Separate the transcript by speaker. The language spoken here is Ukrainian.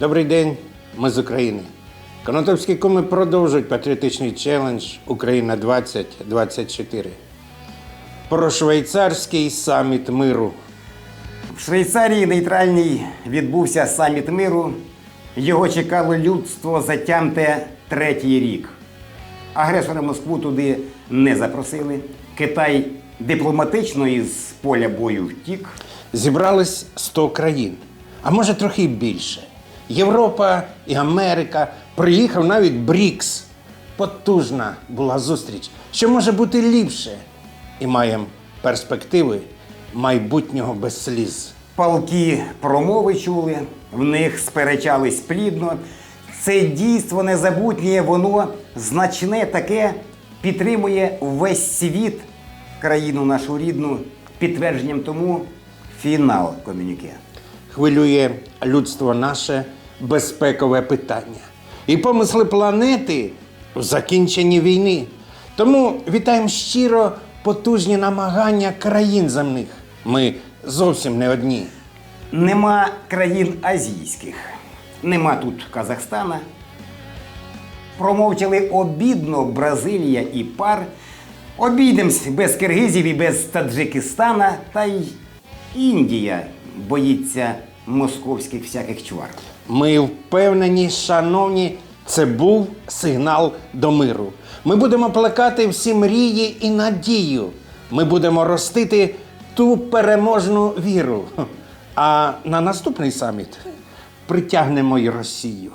Speaker 1: Добрий день, ми з України. Конотопські куми продовжують патріотичний челендж Україна 2024. Про швейцарський саміт миру.
Speaker 2: В Швейцарії нейтральній відбувся саміт миру. Його чекало людство затямте третій рік. Агресора Москву туди не запросили. Китай дипломатично із поля бою втік.
Speaker 1: Зібрались 100 країн, а може трохи більше. Європа і Америка, приїхав навіть Брікс. Потужна була зустріч, що може бути ліпше. І маємо перспективи майбутнього без сліз.
Speaker 2: Палки промови чули, в них сперечались плідно. Це дійство незабутнє, воно значне таке підтримує весь світ, країну нашу рідну. Підтвердженням тому фінал комюніке.
Speaker 1: хвилює людство наше безпекове питання. І помисли планети в закінченні війни. Тому вітаємо щиро потужні намагання країн земних. Ми зовсім не одні.
Speaker 2: Нема країн азійських, нема тут Казахстана. Промовчали обідно Бразилія і пар. Обійдемось без Киргизів і без Таджикистана, та й Індія боїться московських всяких чвар.
Speaker 1: Ми впевнені, шановні, це був сигнал до миру. Ми будемо плекати всі мрії і надію. Ми будемо ростити ту переможну віру. А на наступний саміт притягнемо й Росію.